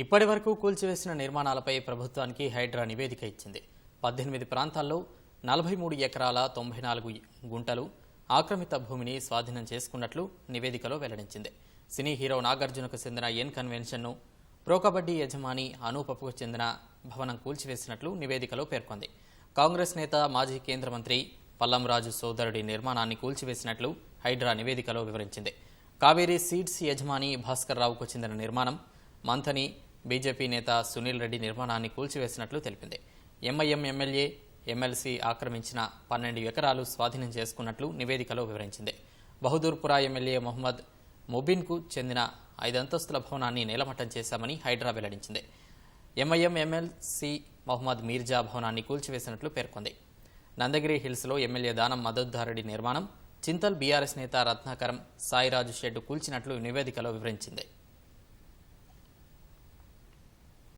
ఇప్పటి వరకు కూల్చివేసిన నిర్మాణాలపై ప్రభుత్వానికి హైడ్రా నివేదిక ఇచ్చింది. పద్దెనిమిది ప్రాంతాల్లో నలభై మూడు ఎకరాల తొంభై నాలుగు గుంటలు ఆక్రమిత భూమిని స్వాధీనం చేసుకున్నట్లు నివేదికలో వెల్లడించింది. సినీ హీరో నాగార్జునకు చెందిన ఎన్ కన్వెన్షన్ను ప్రో కబడ్డీ యజమాని అనూపకు చెందిన భవనం కూల్చివేసినట్లు నివేదికలో పేర్కొంది. కాంగ్రెస్ నేత మాజీ కేంద్ర మంత్రి పల్లంరాజు సోదరుడి నిర్మాణాన్ని కూల్చివేసినట్లు హైడ్రా నివేదికలో వివరించింది. కావేరీ సీడ్స్ యజమాని భాస్కర్ రావుకు చెందిన నిర్మాణం మంథని బీజేపీ నేత సునీల్ రెడ్డి నిర్మాణాన్ని కూల్చివేసినట్లు తెలిపింది. ఎంఐఎం ఎమ్మెల్యే ఎమ్మెల్సీ ఆక్రమించిన పన్నెండు ఎకరాలు స్వాధీనం చేసుకున్నట్లు నివేదికలో వివరించింది. బహదూర్పురా ఎమ్మెల్యే మొహమ్మద్ ముబిన్కు చెందిన ఐదంతస్తుల భవనాన్ని నేలమట్టం చేశామని హైడ్రా వెల్లడించింది. ఎంఐఎం ఎమ్మెల్సీ మొహమ్మద్ మీర్జా భవనాన్ని కూల్చివేసినట్లు పేర్కొంది. నందగిరి హిల్స్లో ఎమ్మెల్యే దానం మద్దతుదారుడి నిర్మాణం చింతల్ బీఆర్ఎస్ నేత రత్నాకరం సాయిరాజు షెడ్డు కూల్చినట్లు నివేదికలో వివరించింది.